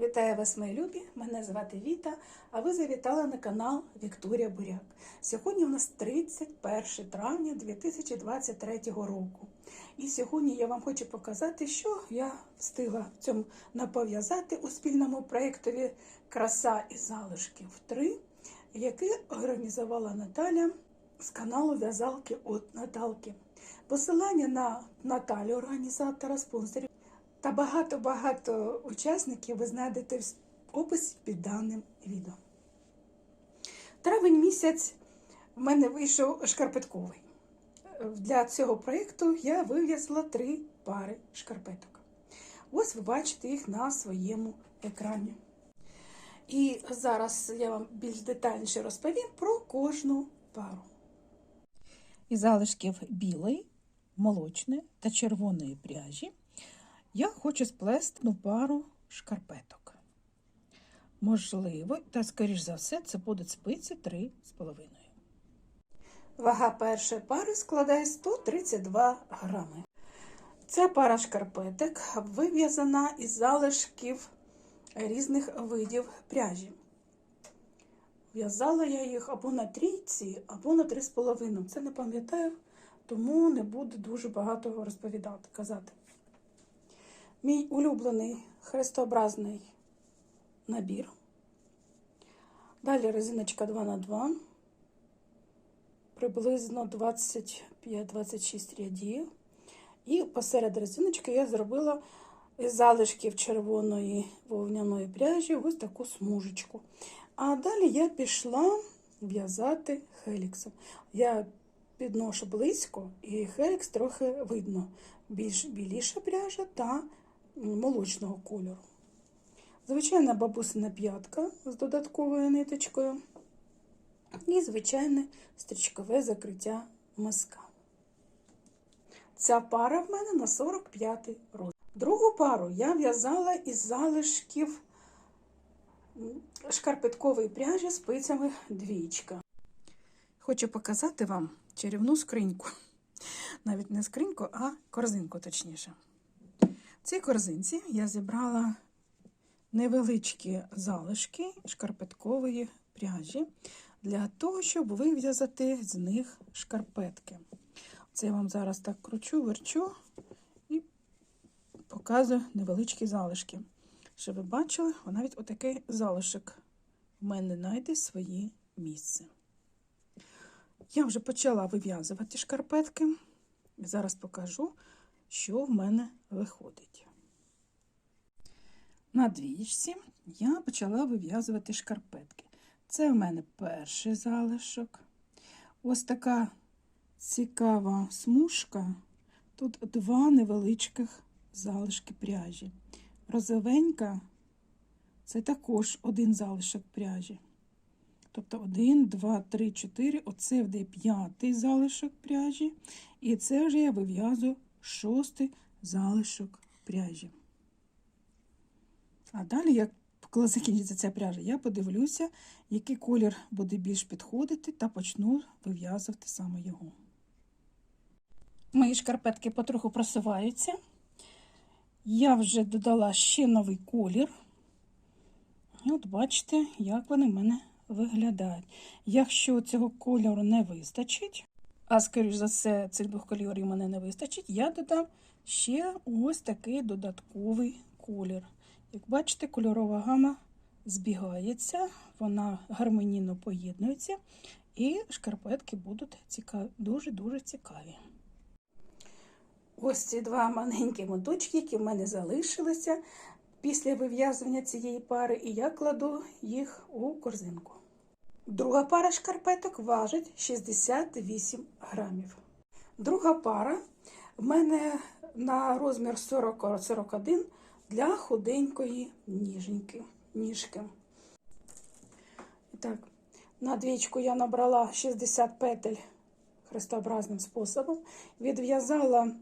Вітаю вас, мої любі! Мене звати Віта, а ви завітали на канал Вікторія Буряк. Сьогодні у нас 31 травня 2023 року. І сьогодні я вам хочу показати, що я встигла в цьому напов'язати у спільному проєктові Краса і залишків 3, який організувала Наталя з каналу В'язалки от Наталки. Посилання на Наталю, організатора спонсорів та багато-багато учасників ви знайдете в описі під даним відео. Травень місяць в мене вийшов шкарпетковий. Для цього проєкту я вив'язала три пари шкарпеток. Ось ви бачите їх на своєму екрані. І зараз я вам більш детальніше розповім про кожну пару. Із залишків білої, молочної та червоної пряжі я хочу сплести пару шкарпеток. Можливо, та, скоріш за все, це будуть спиці 3,5. Вага першої пари складає 132 грами. Ця пара шкарпеток вив'язана із залишків різних видів пряжі. В'язала я їх або на трійці, або на 3,5. Це не пам'ятаю, тому не буду дуже багато розповідати, казати. Мій улюблений хрестообразний набір. Далі резиночка 2х2, приблизно 25-26 рядів. І посеред резиночки я зробила із залишків червоної вовняної пряжі ось таку смужечку. А далі я пішла в'язати хеліксом. Я підношу близько, і хелікс трохи видно. Більш біліша пряжа та молочного кольору. Звичайна бабусина п'ятка з додатковою ниточкою. І звичайне стрічкове закриття миска. Ця пара в мене на 45 розмір. Другу пару я в'язала із залишків шкарпеткової пряжі спицями двічка. Хочу показати вам чарівну скриньку. Навіть не скриньку, а корзинку точніше. Цій корзинці я зібрала невеличкі залишки шкарпеткової пряжі для того, щоб вив'язати з них шкарпетки. Це я вам зараз так кручу, верчу і показую невеличкі залишки. Щоб ви бачили, навіть отакий залишок в мене знайде своє місце. Я вже почала вив'язувати шкарпетки. Зараз покажу, що в мене виходить. На двічці я почала вив'язувати шкарпетки. Це в мене перший залишок. Ось така цікава смужка. Тут два невеличких залишки пряжі. Розовенька це також один залишок пряжі. Тобто 1, 2, 3, 4. Оце буде п'ятий залишок пряжі. І це вже я вив'язую шостий залишок пряжі. А далі, як коли закінчиться ця пряжа, я подивлюся, який колір буде більш підходити, та почну вив'язувати саме його. Мої шкарпетки потроху просуваються. Я вже додала ще новий колір. От бачите, як вони в мене виглядають. Якщо цього кольору не вистачить, а, скоріш за все, цих двох кольорів мене не вистачить, я додам ще ось такий додатковий колір. Як бачите, кольорова гама збігається, вона гармонійно поєднується, і шкарпетки будуть дуже-дуже цікаві. Ось ці два маленькі моточки, які в мене залишилися після вив'язування цієї пари, і я кладу їх у корзинку. Друга пара шкарпеток важить 68 грамів. Друга пара в мене на розмір 40-41 для худенької ніженьки, ніжки. І так, на двічку я набрала 60 петель хрестообразним способом, відв'язала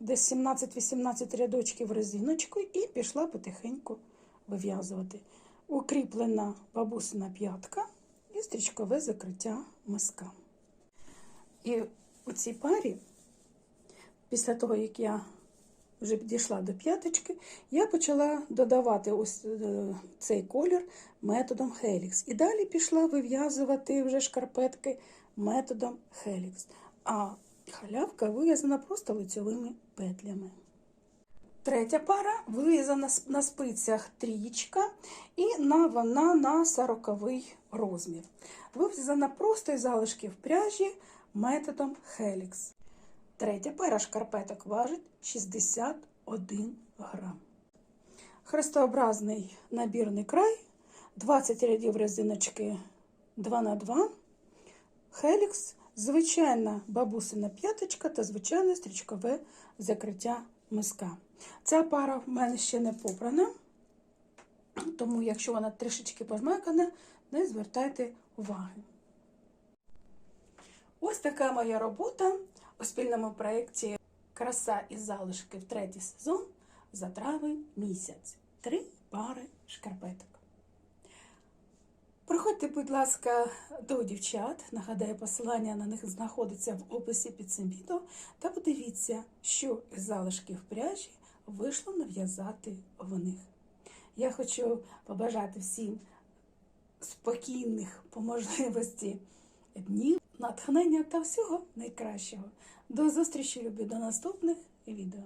десь 17-18 рядочків резиночкою і пішла потихеньку вив'язувати. Укріплена бабусина п'ятка і стрічкове закриття миска. І у цій парі, після того, як я вже підійшла до п'яточки, я почала додавати ось е, цей колір методом Helix. І далі пішла вив'язувати вже шкарпетки методом Helix. А халявка вив'язана просто лицьовими петлями. Третя пара вив'язана с- на спицях трієчка і на, вона на 40 розмір. Вив'язана просто із залишків пряжі методом Helix. Третя пара шкарпеток важить 61 грам. Хрестообразний набірний край, 20 рядів резиночки 2х2, Helix, звичайна бабусина п'яточка та звичайне стрічкове закриття миска. Ця пара в мене ще не попрана, тому якщо вона трішечки пожмакана, не звертайте уваги. Ось така моя робота у спільному проєкті Краса із залишків третій сезон за травень місяць. Три пари шкарпеток. Приходьте, будь ласка, до дівчат. Нагадаю, посилання на них знаходиться в описі під цим відео. Та подивіться, що із залишків пряжі вийшло нав'язати в них. Я хочу побажати всім спокійних по можливості днів, натхнення та всього найкращого. До зустрічі, любі, до наступних відео.